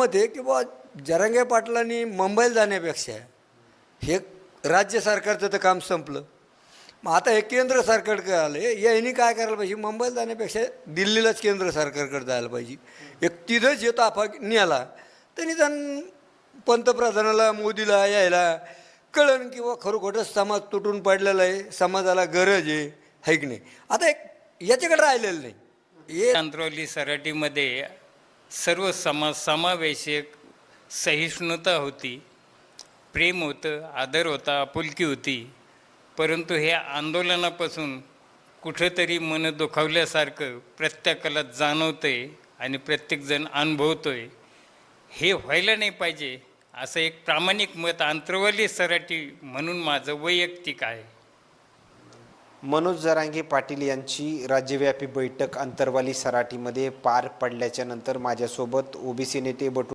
मत आहे की बुवा जरांगे पाटलांनी मुंबईला जाण्यापेक्षा हे राज्य सरकारचं तर काम संपलं. मग आता हे केंद्र सरकारकडे आलं. यांनी काय करायला पाहिजे? मुंबईला जाण्यापेक्षा दिल्लीलाच केंद्र सरकारकडे जायला पाहिजे. एक तिथंच येतो आफा नेला तर निदान पंतप्रधानाला मोदीला यायला कळण किंवा खरोखरच समाज तुटून पडलेला आहे. समाजाला गरज आहे. है की नाही? आता एक याच्याकडे राहिलेलं नाही. हे आंतरवली सराटीमध्ये सर्व समा समावेशक सहिष्णुता होती प्रेम होतं आदर होता आपुलकी होती. परंतु हे आंदोलनापासून कुठंतरी मन दुखावल्यासारखं प्रत्येकाला आहे आणि प्रत्येकजण अनुभवतो आहे हे व्हायला नाही पाहिजे असं एक प्रामाणिक मत आंतरवली सराटी म्हणून माझं वैयक्तिक आहे. मनोज जरांगे पाटील यांची राज्यव्यापी बैठक अंतरवाली सराटीमध्ये पार पडल्याच्या नंतर माझ्यासोबत ओबीसी नेते बटू